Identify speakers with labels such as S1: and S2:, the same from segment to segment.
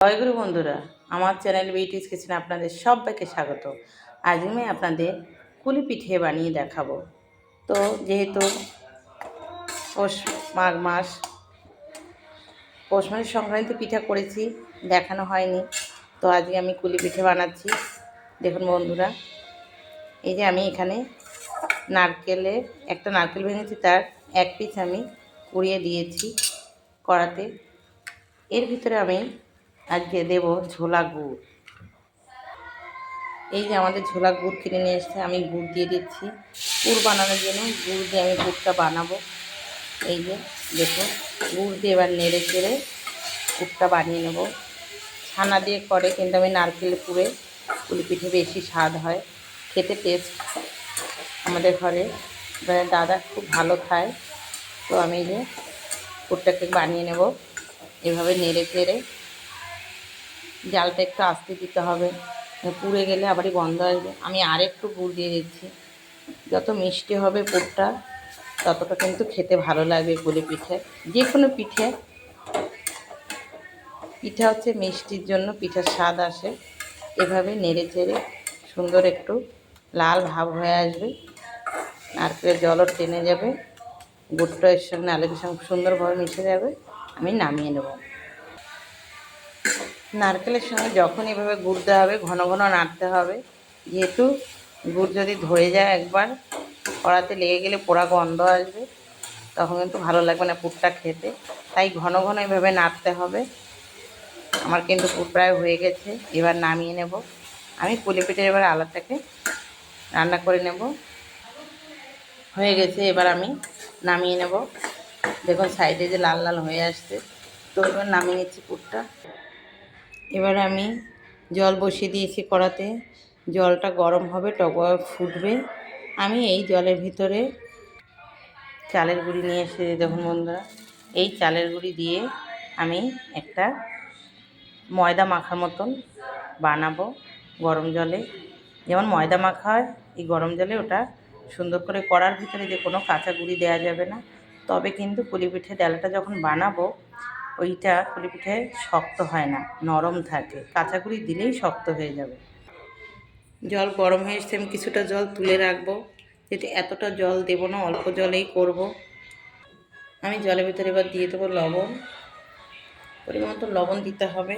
S1: জয়গুরু বন্ধুরা, আমার channel beauties কিচেনে আপনাদের সবাইকে স্বাগত। আজ আমি আপনাদের কুলি পিঠে বানিয়ে দেখাবো। তো যেহেতু পৌষ মাঘ মাস, পৌষ মাসের সংক্রান্তি পিঠা করেছি, দেখানো হয়নি। তো আজকে আমি কুলি পিঠে বানাচ্ছি। দেখুন বন্ধুরা, এই যে আমি এখানে নারকেলের একটা নারকেল ভেঙেছি, তার এক পিস আমি কুড়িয়ে দিয়েছি কড়াতে। এর ভিতরে আমি আজকে দেব ঝোলা গুড়। এই যে আমাদের ঝোলা গুড় কিনে নিয়ে এসছে, আমি গুড় দিয়ে দিচ্ছি। গুড় বানানোর জন্য গুড় দিয়ে আমি গুড়টা বানাবো। এই যে দেখুন গুড় দিয়ে এবার নেড়ে চেড়ে গুড়টা বানিয়ে নেব। ছানা দিয়ে করে, কিন্তু আমি নারকেল পুড়ে পুলি পিঠে বেশি স্বাদ হয়। খেতে টেস্ট আমাদের ঘরে। দাদা খুব ভালো খায়। তো আমি যে গুড়টাকে বানিয়ে নেব। এভাবে নেড়ে চেড়ে জালটা একটু আস্তে দিতে হবে। পুড়ে গেলে আবারই গন্ধ আসবে। আমি আর একটু গুড় দিয়ে দিচ্ছি। যত মিষ্টি হবে পুরটা ততটা কিন্তু খেতে ভালো লাগবে গুলি পিঠে। যে কোনো পিঠে। পিঠা হচ্ছে মিষ্টির জন্য পিঠার স্বাদ আসে। এভাবে নেড়ে চেড়ে সুন্দর একটু লাল ভাব হয়ে আসবে। আর নারকেলের জলও টেনে যাবে। গুড়টা এর সঙ্গে নারকেলের সঙ্গে সুন্দরভাবে মিশে যাবে। আমি নামিয়ে নেব। নারকেলের সঙ্গে যখন এভাবে গুড় দেওয়া হবে, ঘন ঘন নাড়তে হবে। যেহেতু গুড় যদি ধরে যায় একবার, কড়াতে লেগে গেলে পোড়া গন্ধ আসবে। তখন কিন্তু ভালো লাগবে না পুরটা খেতে। তাই ঘন ঘন এভাবে নাড়তে হবে। আমার কিন্তু পুর প্রায় হয়ে গেছে। এবার নামিয়ে নেব। আমি পুলি পিঠের এবার আলাদাটাকে রান্না করে নেব। হয়ে গেছে, এবার আমি নামিয়ে নেব। দেখুন সাইডে যে লাল লাল হয়ে আসছে। তো এবার নামিয়ে নিচ্ছি পুরটা। এবার আমি জল বসিয়ে দিয়েছি কড়াতে। জলটা গরম হবে টক ফুটবে। আমি এই জলের ভিতরে চালের গুঁড়ি নিয়ে এসে দেখুন বন্ধুরা। এই চালের গুঁড়ি দিয়ে আমি একটা ময়দা মাখার মতন বানাবো গরম জলে। যেমন ময়দা মাখা হয়, এই গরম জলে ওটা সুন্দর করে কড়ার ভিতরে যে কোনো কাঁচা গুঁড়ি দেওয়া যাবে না। তবে কিন্তু পুলি পিঠে ডালাটা যখন বানাবো ওইটা পুলি পিঠে শক্ত হয় না, নরম থাকে। কাঁচা গুঁড়ি দিলেই শক্ত হয়ে যাবে। জল গরম হয়ে এসছে, আমি কিছুটা জল তুলে রাখব। যেহেতু এতটা জল দেবো না, অল্প জলেই করব। আমি জলের ভিতরে এবার দিয়ে দেবো লবণ। পরিমাণ মতো লবণ দিতে হবে।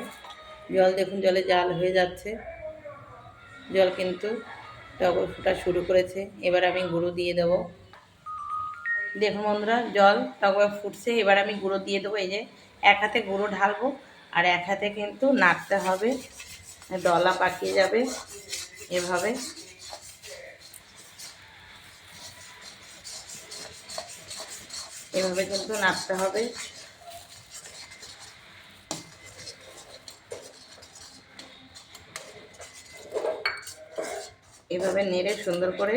S1: জল দেখুন, জলে জাল হয়ে যাচ্ছে। জল কিন্তু টগর ফোটা শুরু করেছে। এবার আমি গুঁড়ো দিয়ে দেবো। দেখুন বন্ধুরা, জল টগর ফুটছে, এবার আমি গুঁড়ো দিয়ে দেবো। এই যে এক হাতে গুঁড়ো ঢালবো আর এক হাতে কিন্তু নাড়তে হবে। দলা পাকিয়ে যাবে এভাবে। এভাবে কিন্তু নাড়তে হবে। এভাবে নেড়ে সুন্দর করে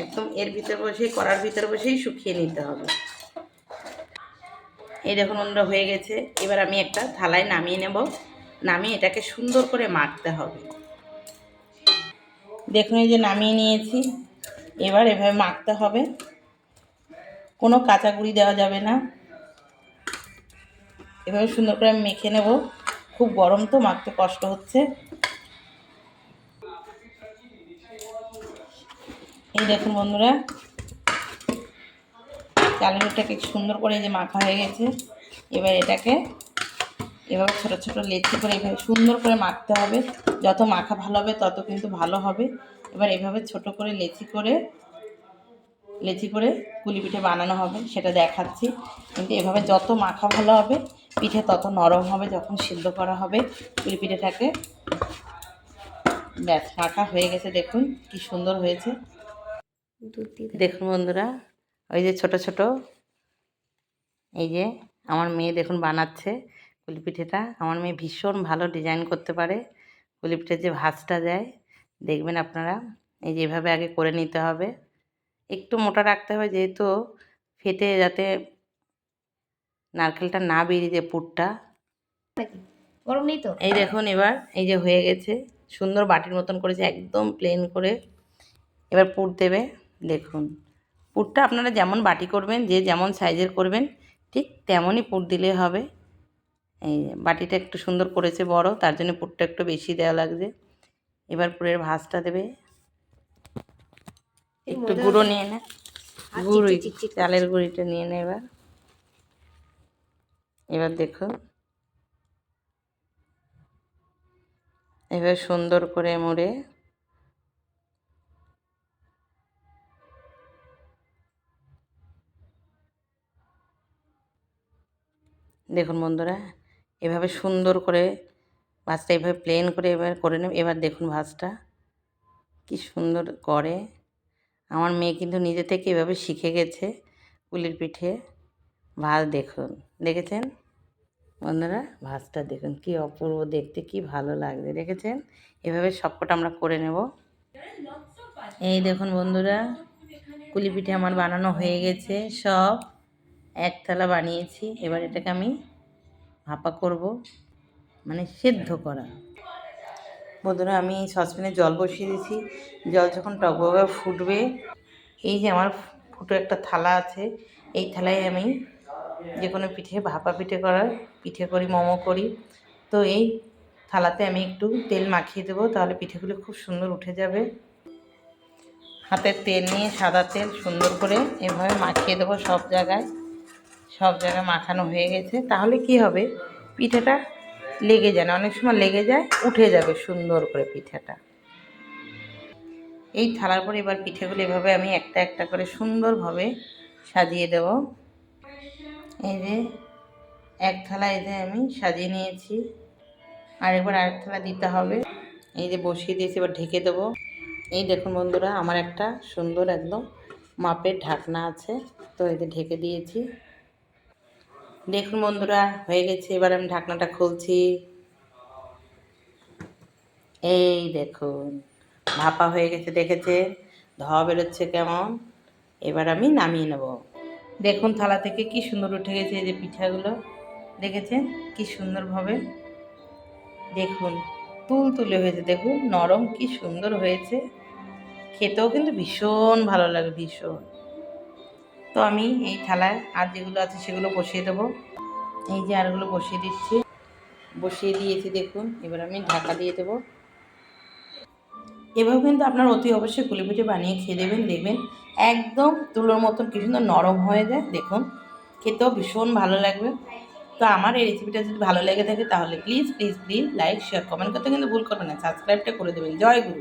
S1: একদম এর ভিতর বসেই, কড়ার ভিতর বসেই শুকিয়ে নিতে হবে। এই দেখুন অন্যরা হয়ে গেছে। এবার আমি একটা থালায় নামিয়ে নেব। নামিয়ে এটাকে সুন্দর করে মাখতে হবে। দেখুন, এই যে নামিয়ে নিয়েছি। এবার এভাবে মাখতে হবে। কোনো কাঁচা গুঁড়ি দেওয়া যাবে না। এভাবে সুন্দর করে আমি মেখে নেব। খুব গরম তো, মাখতে কষ্ট হচ্ছে। এই দেখুন, বন্ধুরা চালেরটাকে সুন্দর করে যে মাখা হয়ে গেছে। এবার এটাকে এভাবে ছোটো ছোটো লেচি করে এভাবে সুন্দর করে মাখতে হবে। যত মাখা ভালো হবে তত কিন্তু ভালো হবে। এবার এভাবে ছোট করে লেচি করে লেচি করে পুলি পিঠে বানানো হবে সেটা দেখাচ্ছি। কিন্তু এভাবে যত মাখা ভালো হবে পিঠে তত নরম হবে যখন সিদ্ধ করা হবে। পুলি পিঠেটাকে ব্যাস মাখা হয়ে গেছে দেখুন কি সুন্দর হয়েছে। দেখুন বন্ধুরা ওই যে ছোট ছোট। এই যে আমার মেয়ে দেখুন বানাচ্ছে পুলি পিঠেটা আমার মেয়ে ভীষণ ভালো ডিজাইন করতে পারে। পুলি পিঠের যে ভাজটা দেয় দেখবেন আপনারা। এই যেভাবে আগে করে নিতে হবে। একটু মোটা রাখতে হবে যেহেতু ফেটে যাতে নারকেলটা না বেরিয়ে যায় পুরটা।
S2: গরম নেই তো?
S1: এই দেখুন এবার এই যে হয়ে গেছে। সুন্দর বাটির মতন করেছে একদম প্লেন করে। এবার পুর দেবে দেখুন। পুরটা আপনারা যেমন বাটি করবেন যে যেমন সাইজের করবেন ঠিক তেমনই পুর দিলে হবে। এই বাটিটা একটু সুন্দর করেছে বড় তার জন্য পুরটা একটু বেশি দেওয়া লাগছে। এবার পুরের ভাজটা দেবে। একটু গুঁড়ো নিয়ে নে। গুঁড়ি চালের গুঁড়িটা নিয়ে নে এবার। এবার দেখুন। এবার সুন্দর করে মুড়ে দেখুন বন্ধুরা, এভাবে সুন্দর করে ভাজটা এভাবে প্লেন করে এবার করে নেব। এবার দেখুন ভাজটা কি সুন্দর করে। আমার মেয়ে কিন্তু নিজে থেকে এভাবে শিখে গেছে পুলির পিঠে। ভাজ দেখুন, দেখেছেন? বন্ধুরা, ভাজটা দেখুন কি অপূর্ব, দেখতে কি ভালো লাগছে, দেখেছেন? এভাবে সবকটা আমরা করে নেব। এই দেখুন বন্ধুরা কুলি পিঠে আমার বানানো হয়ে গেছে সব। এক থালা বানিয়েছি, এবার এটাকে আমি ভাপা করব মানে সেদ্ধ করা। বন্ধুরা, আমি সসপ্যানে জল বসিয়ে দিয়েছি। জল যখন টকবগে ফুটবে, এই যে আমার ফুটো একটা থালা আছে, এই থালায় আমি যে কোনো পিঠে, ভাপা পিঠে করার, পিঠে করি, মোমো করি, তো এই থালাতে আমি একটু তেল মাখিয়ে দেবো, তাহলে পিঠেগুলো খুব সুন্দর উঠে যাবে। হাতের তেল নিয়ে সাদা তেল সুন্দর করে এভাবে মাখিয়ে দেবো সব জায়গায়। সব জায়গায় মাখানো হয়ে গেছে। তাহলে কি হবে? পিঠেটা লেগে যায় না। অনেক সময় লেগে যায়, উঠে যাবে সুন্দর করে পিঠেটা। এই থালার পরে এবার পিঠেগুলো এভাবে আমি একটা একটা করে সুন্দরভাবে সাজিয়ে দেব। এই যে এক থালা যে আমি সাজিয়ে নিয়েছি। আর এবার আরেক থালা দিতে হবে। এই যে বসিয়ে দিয়েছি, এবার ঢেকে দেবো। এই দেখুন বন্ধুরা, আমার একটা সুন্দর একদম মাপের ঢাকনা আছে। তো যে ঢেকে দিয়েছি। দেখুন বন্ধুরা, হয়ে গেছে। এবার আমি ঢাকনাটা খুলছি। এই দেখুন, ভাপা হয়ে গেছে, দেখেছে? ধোয়া বেরোচ্ছে কেমন? এবার আমি নামিয়ে নেব। দেখুন থালা থেকে কি সুন্দর উঠে গেছে এই যে পিঠাগুলো। দেখেছেন? কি সুন্দরভাবে। দেখুন, তুল তুলে হয়েছে। দেখুন, নরম, কি সুন্দর হয়েছে। খেতেও কিন্তু ভীষণ ভালো লাগে, ভীষণ। তো আমি এই থালায় আর যেগুলো আছে সেগুলো বসিয়ে দেবো। এই যে আরগুলো বসিয়ে দিচ্ছি। বসিয়ে দিয়েছি, দেখুন, এবার আমি ঢাকা দিয়ে দেবো। এভাবে কিন্তু আপনার অতি অবশ্যই কুলি পিঠে বানিয়ে খেয়ে দেবেন, দেখবেন একদম তুলোর মতন কি সুন্দর নরম হয়ে যায়, দেখুন। খেতেও ভীষণ ভালো লাগবে। তো আমার এই রেসিপিটা যদি ভালো লেগে থাকে তাহলে please please please like share comment করতে কিন্তু ভুল করবেন না। সাবস্ক্রাইবটা করে দেবেন। জয় গুরু।